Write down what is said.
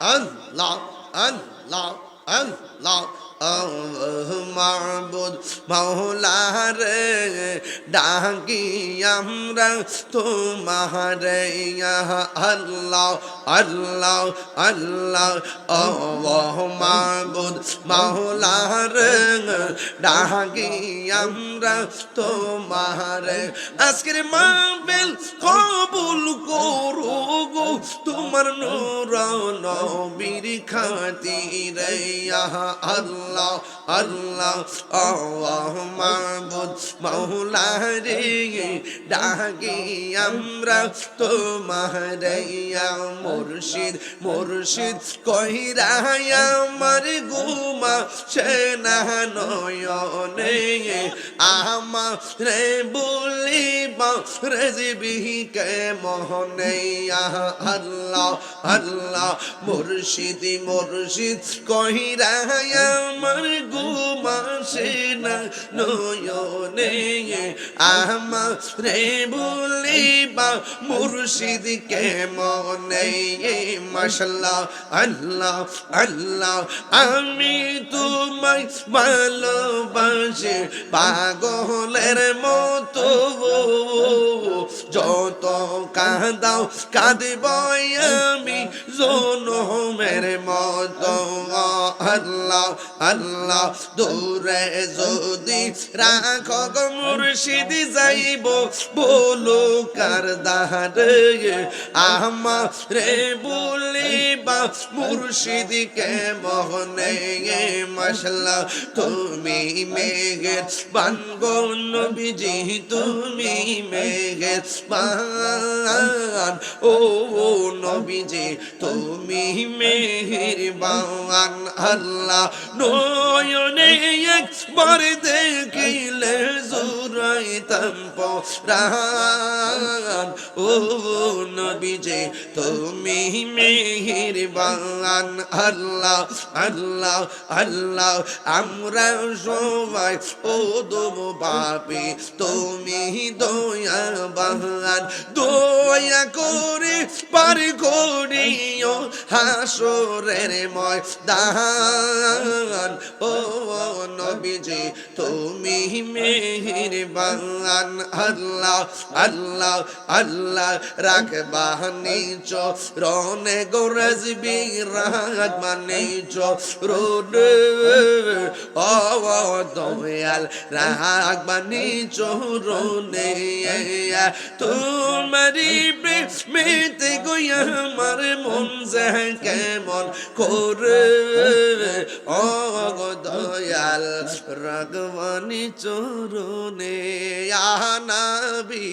আল্লাহ আল্লাহ আল্লাহ মাবুদ মৌলা রে ডাকি আমরা তোমার আল্লাহ আল্লাহ আল্লাহ ও মাবুদ মৌলা রে ডাকি আমরা তোমার। আজকের করো গো তোমার নূর নবীর খাতিরে ইয়া আল্লাহ আল্লাহ আল্লাহ মাওলা রে ডাকি আমরা তোমার ইয়া মুর্শিদ মুর্শিদ কহিরা আমার গুমা সেনা নয়নে আমা রে বলিবা রেজিবি কে মোহনে আল্লাহ আল্লাহ মুর্শিদ মুর্শিদ কহিরা আমার গুমা সেনা নয়নে আমা রে বলিবা মুর্শিদ কে মনে মাশাল্লাহ আল্লাহ আল্লাহ আমি তোমায় ভালোবাসি পাগলের মতো। যত কাঁদাও কাঁদিব আমি জনমের মতো। আল্লাহ আল্লাহ, দূরে যদি রাখো গো মুর্শিদ যাইব, বলো কার দাহারে আমা রে মুর্শিদ কে মশলা তুমি মেঘের বানগো নবীজি, তুমি মেঘের বান, ও নবীজি, তুমি মেহের বান আল্লাহ নয়নে একবার দেখিলে জুরাইতাম পরাণ ও নবীজি, তুমি মেহের বান আল্লাহ আল্লাহ আল্লাহ, আমরা সবাই ও দোম বাপে তুমি দয়া বাহান দয়া করে পার করিও হাসরের ময় দান ও নবীজি, তুমি মেহের বান আল্লাহ আল্লাহ আল্লাহ রাখবানি চো রনে গোরজবি রাখবানি চো রোনে ও দয়াল রাখবানি চো রনে তোমারি প্রেমেতে গইয়া আমার মন কেমন করে। ও দয়াল রাগবানি চরণে আনাবি